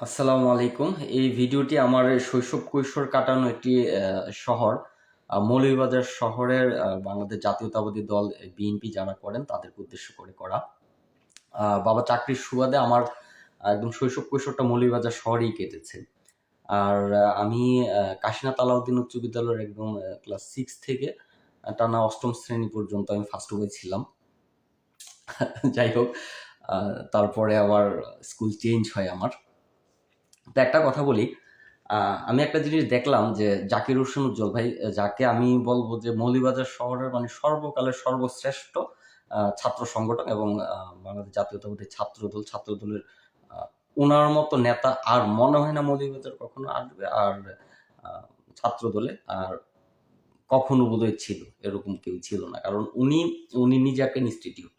আসসালামু আলাইকুম। এই ভিডিওটি আমার শৈশব কৈশোর কাটানো একটি শহর। মৌলভীবাজার শহরের বাংলাদেশ জাতীয়তাবাদী দল বিএনপি যারা করেন তাদের উদ্দেশ্য করে করা। বাবা চাকরির সুবাদে আমার একদম শৈশব কৈশোরটা মৌলভীবাজার শহরেই কেটেছে। আর আমি কাশীনাথ আলাউদ্দিন উচ্চ বিদ্যালয়ের একদম ক্লাস সিক্স থেকে টানা অষ্টম শ্রেণি পর্যন্ত আমি ফার্স্ট ছিলাম। যাই হোক তারপরে আবার স্কুল চেঞ্জ হয় আমার। তো একটা কথা বলি আমি একটা জিনিস দেখলাম যে জাকির হোসেন উজ্জ্বল ভাই যাকে আমি বলব যে মৌলভীবাজার শহরের মানে সর্বকালের সর্বশ্রেষ্ঠ ছাত্র সংগঠন এবং বাংলাদেশ জাতীয়তাবাদী ছাত্র দল ছাত্র দলের ওনার মতো নেতা আর মনে হয় না মৌলভীবাজার কখনো আসবে আর আহ, ছাত্র দলে আর কখনো বোধহয় ছিল এরকম কেউ ছিল না। কারণ উনি উনি নিজে একটা ইনস্টিটিউট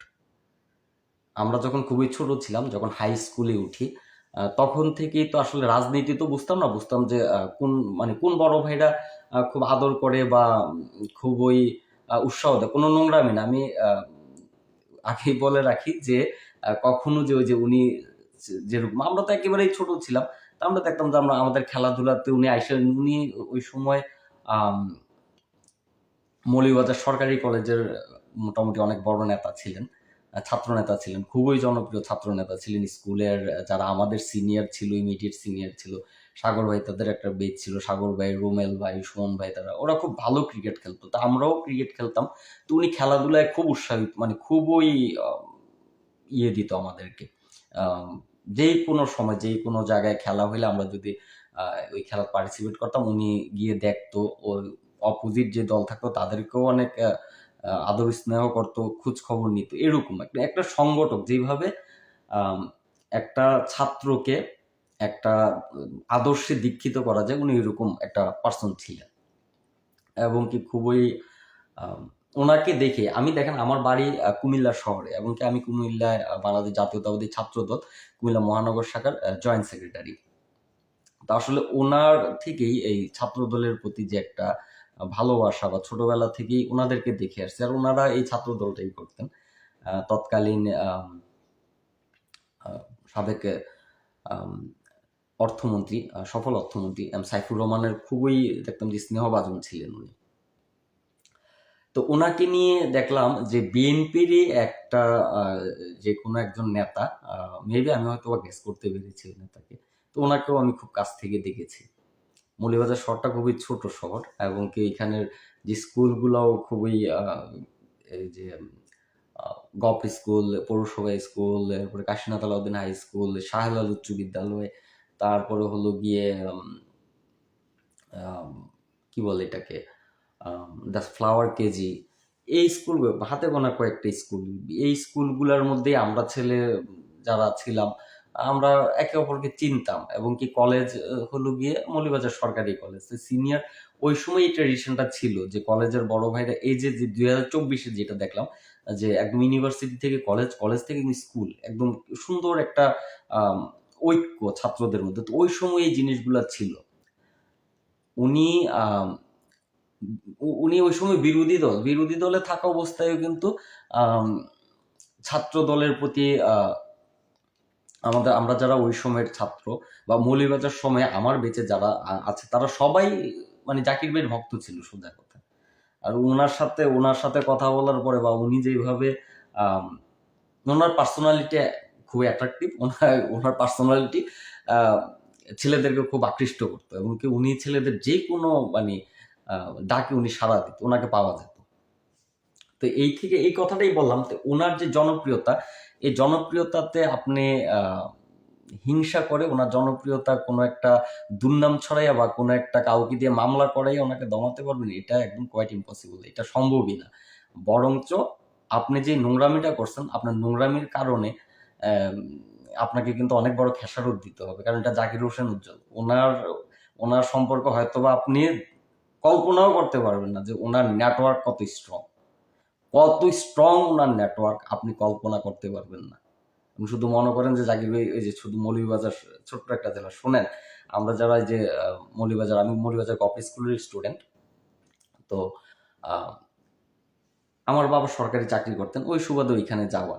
আমরা যখন খুবই ছোট ছিলাম যখন হাই স্কুলে উঠি তখন থেকেই তো আসলে রাজনীতি তো বুঝতাম না। বুঝতাম যে কোন মানে কোন বড় ভাইরা খুব আদর করে বা খুবই উৎসাহ দেয়। কোনো নোংরামি না। আমি আগেই বলে রাখি যে কখনো যে ওই যে উনি যেরকম আমরা তো একেবারেই ছোট ছিলাম। তা আমরা দেখতাম যে আমরা আমাদের খেলাধুলাতে উনি আইসা উনি ওই সময় আম, মৌলভীবাজার সরকারি কলেজের মোটামুটি অনেক বড় নেতা ছিলেন। আহ, ছাত্র নেতা ছিলেন খুবই জনপ্রিয় ছাত্র নেতা ছিলেন স্কুলের যারা আমাদের সিনিয়র ছিল ইমিডিয়েট সিনিয়র ছিল। সাগর ভাই তাদের একটা বেচ ছিল সাগর ভাই রুমেল ভাই সুমন ভাই তারা ওরা খুব ভালো ক্রিকেট খেলতো। তা আমরাও ক্রিকেট খেলতাম। তো উনি খেলাধুলায় খুব উৎসাহিত মানে খুবই ইয়ে দিত আমাদেরকে। যেই কোনো সময় যেই কোনো জায়গায় খেলা হইলে আমরা যদি ওই খেলা পার্টিসিপেট করতাম উনি গিয়ে দেখতো ও অপোজিট যে দল থাকতো তাদেরকেও অনেক আদর স্নেহ করতো খোঁজ খবর নিত, এরকম একটা একটা সংগঠক যেভাবে একটা ছাত্রকে একটা আদর্শে দীক্ষিত করা যায়, উনি এরকম একটা পার্সন ছিলেন। এবং কি খুবই ওনাকে দেখে, আমি দেখেন আমার বাড়ি কুমিল্লা শহরে, এবং কি আমি কুমিল্লায় বাংলাদেশ জাতীয়তাবাদী ছাত্র দল, কুমিল্লা মহানগর শাখার জয়েন্ট সেক্রেটারি তা আসলে ওনার থেকেই এই ছাত্র দলের প্রতি যে একটা ভালোবাসা বা ছোটবেলা থেকেই ওনাদেরকে দেখে আসছে। আর ওনারা এই ছাত্র দলটাই করতেন তৎকালীন সাবেক অর্থমন্ত্রী সফল অর্থমন্ত্রী এম সাইফুর রহমানের খুবই দেখতাম যে স্নেহভাজন ছিলেন উনি। তো ওনাকে নিয়ে দেখলাম যে বিএনপিরই একটা যে কোনো একজন নেতা মেবি আমি হয়তো গেস করতে পেরেছি নেতাকে। তো ওনাকেও আমি খুব কাছ থেকে দেখেছি। মৌলভীবাজার শহরটা খুবই ছোট শহর এবং কি এখানের যে স্কুলগুলোও খুবই এই যে গপ স্কুল, পৌরসভা স্কুল, এরপরে কাশীনাথ আলাউদ্দিন হাই স্কুল, শাহলাল উচ্চ বিদ্যালয়, তারপরে হলো গিয়ে কি বলে এটাকে দ্য ফ্লাওয়ার কেজি, এই স্কুল হাতে গোনা কয়েকটা স্কুল। এই স্কুলগুলোর মধ্যেই আমরা ছেলে যারা ছিলাম আমরা একে অপরকে চিনতাম এবং কি কলেজ হলো গিয়ে মৌলভীবাজার সরকারি কলেজ সিনিয়র ওই সময় এই ট্রেডিশনটা ছিল যে কলেজের বড় ভাইরা এই যে দুই হাজার চব্বিশে যেটা দেখলাম, যে একদম ইউনিভার্সিটি থেকে কলেজ কলেজ থেকে স্কুল একদম সুন্দর একটা ঐক্য ছাত্রদের মধ্যে। তো ওই সময় এই জিনিসগুলো ছিল। উনি উনি ওই সময় বিরোধী দল, বিরোধী দলে থাকা অবস্থায়ও কিন্তু ছাত্র দলের প্রতি আমাদের, আমরা যারা ওই সময়ের ছাত্র বা মৌলভীবাজার সময়ে আমার বেঁচে যারা আছে, তারা সবাই মানে জাকির ভাইয়ের ভক্ত ছিল সোজা কথা। আর ওনার সাথে ওনার সাথে কথা বলার পরে বা উনি যেভাবে ওনার পার্সোনালিটি খুবই অ্যাট্রাকটিভ ওনার ওনার পার্সোনালিটি ছেলেদেরকে খুব আকৃষ্ট করতো এবং কি উনি ছেলেদের যে কোনো মানে ডাকে উনি সাড়া দিত, ওনাকে পাওয়া যেত। তো এই থেকে, এই কথাটাই বললাম, তো ওনার যে জনপ্রিয়তা এই জনপ্রিয়তাতে আপনি হিংসা করে ওনার জনপ্রিয়তার কোনো একটা দুর্নাম ছড়াইয়া বা কোনো একটা কাউকে দিয়ে মামলা করাইয়া ওনাকে দমাতে পারবেন, এটা একদম কোয়াইট ইম্পসিবল এটা সম্ভবই না। বরঞ্চ আপনি যে নোংরামিটা করছেন, আপনার নোংরামির কারণে আপনাকে কিন্তু অনেক বড় খেসারত দিতে হবে, কারণ এটা জাকির হোসেন উজ্জ্বল। ওনার ওনার সম্পর্ক হয়তোবা আপনি কল্পনাও করতে পারবেন না যে ওনার নেটওয়ার্ক কত স্ট্রং কত স্ট্রং ওনার নেটওয়ার্ক আপনি কল্পনা করতে পারবেন না। আপনি শুধু মনে করেন যে জাকির ভাই ওই যে শুধু মৌলভীবাজার ছোট্ট একটা জেলা, শোনেন, আমরা যারা এই যে মৌলভীবাজার, আমি মৌলভীবাজার কপি স্কুলের স্টুডেন্ট তো আমার বাবা সরকারি চাকরি করতেন, ওই সুবাদে ওইখানে যাওয়া।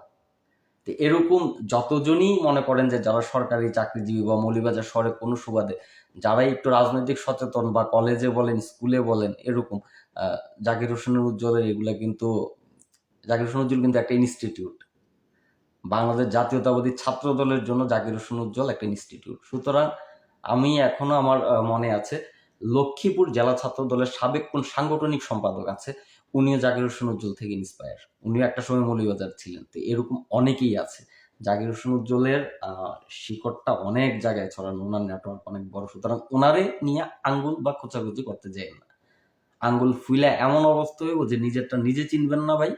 তো এরকম যতজনই মনে করেন যে যারা সরকারি চাকরিজীবী বা মৌলিবাজার শহরে কোনো সুবাদে, যারাই একটু রাজনৈতিক সচেতন বা কলেজে বলেন স্কুলে বলেন, এরকম জাকির হোসেনের উজ্জ্বলের এগুলা কিন্তু জাকির হোসেন উজ্জ্বল কিন্তু একটা ইনস্টিটিউট বাংলাদেশ জাতীয়তাবাদী ছাত্র দলের জন্য জাকির হোসেন উজ্জ্বল একটা ইনস্টিটিউট সুতরাং আমি এখনও আমার মনে আছে, লক্ষ্মীপুর জেলা ছাত্র দলের সাবেক কোন সাংগঠনিক সম্পাদক আছে, উনিও জাকির হোসেন উজ্জ্বল থেকে ইন্সপায়ার উনিও একটা সময় মৌলিবাজার ছিলেন, তো এরকম অনেকেই আছে। জাকির হোসেন উজ্জ্বলের শিকড়টা অনেক জায়গায় ছড়ানো ওনার নেটওয়ার্ক অনেক বড়, সুতরাং ওনারে নিয়ে আঙ্গুল বা খোঁচাখুচি করতে যায় না। আঙ্গুল ফুইলা এমন অবস্থা হইব যে নিজেরটা নিজে চিনবেন না ভাই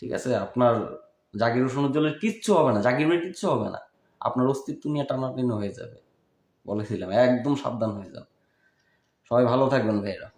ঠিক আছে? আপনার জাকির হোসেন উজ্জ্বলের কিচ্ছু হবে না। জাকির ভাইয়ের কিচ্ছু হবে না। আপনার অস্তিত্ব নিয়ে টানাটানি হয়ে যাবে। বলেছিলাম, একদম সাবধান হয়ে যান। সবাই ভালো থাকবেন ভাইরা